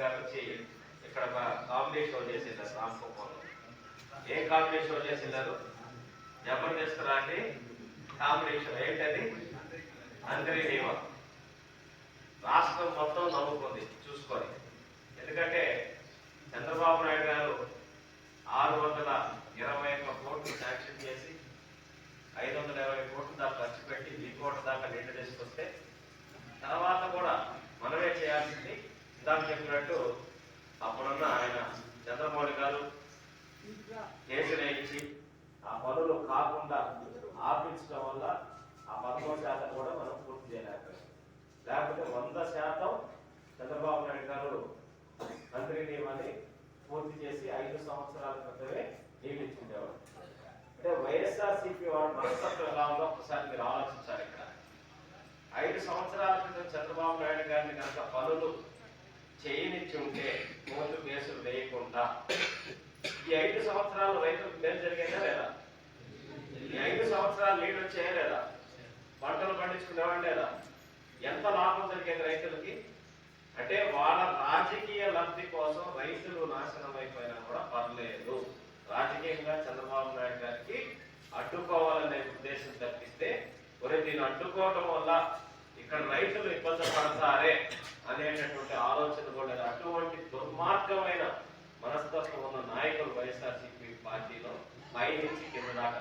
గారు వచ్చి ఇక్కడ ఒక కామెడీ షో చేసిండారు రామకుప్పంలో ఏ కామెడీ షో చేసిండారు జబర్దస్త్ లాంటి కామెడీ షో ఏంటది? అందరి నియమం రాష్ట్రం మొత్తం నవ్వుకుంది చూసుకొని. ఎందుకంటే చంద్రబాబు నాయుడు గారు ఆరు వందల ఇరవై ఒక్క కోట్లు శాంక్షన్ చేసి ఐదు వందల ఇరవై కోట్లు దాకా ఖర్చు పెట్టి ఈ కోట్ల దాకా నిండు తీసుకొస్తే తర్వాత కూడా మనమే చేయాల్సింది సిద్ధాంతం చెప్పినట్టు అప్పుడున్న ఆయన చంద్రమౌళి గారు కేసులు ఆ పనులు కాకుండా ఆపించడం వల్ల ఆ పదకొండు శాతం కూడా మనం పూర్తి చేయలేకపోయాం. లేకపోతే వంద శాతం చంద్రబాబు నాయుడు గారు మంత్రి నియమాన్ని పూర్తి చేసి ఐదు సంవత్సరాల క్రితమే నియమించుకునేవారు. అంటే వైఎస్ఆర్సీపీ వాడు మనస్తత్వం ఎలా ఉందో ఒకసారి మీరు ఆలోచించాలి ఇక్కడ. ఐదు సంవత్సరాల క్రితం చంద్రబాబు నాయుడు గారిని కనుక చేయనిచ్చి ఉంటే కోర్టు కేసులు వేయకుండా ఈ ఐదు సంవత్సరాలు రైతులకు మేలు జరిగిందా లేదా? ఈ ఐదు సంవత్సరాలు నీళ్ళు వచ్చాయా పంటలు పండించుకునేవాడిలేదా ఎంత లాభం జరిగేది రైతులకి? అంటే వాళ్ళ రాజకీయ లబ్ధి కోసం రైతులు నాశనం అయిపోయినా కూడా పర్లేదు. రాజకీయంగా చంద్రబాబు నాయుడు గారికి అడ్డుకోవాలనే ఉద్దేశం తప్పిస్తే ఒరే దీన్ని అడ్డుకోవడం వల్ల ఇక్కడ రైతులు ఇబ్బంది పడతారే అనేటటువంటి ఆలోచన కూడా అటువంటి దుర్మార్గమైన మనస్తత్వం ఉన్న నాయకులు వైఎస్ఆర్సీపీ పార్టీలో పైనుంచి కింద దాకా.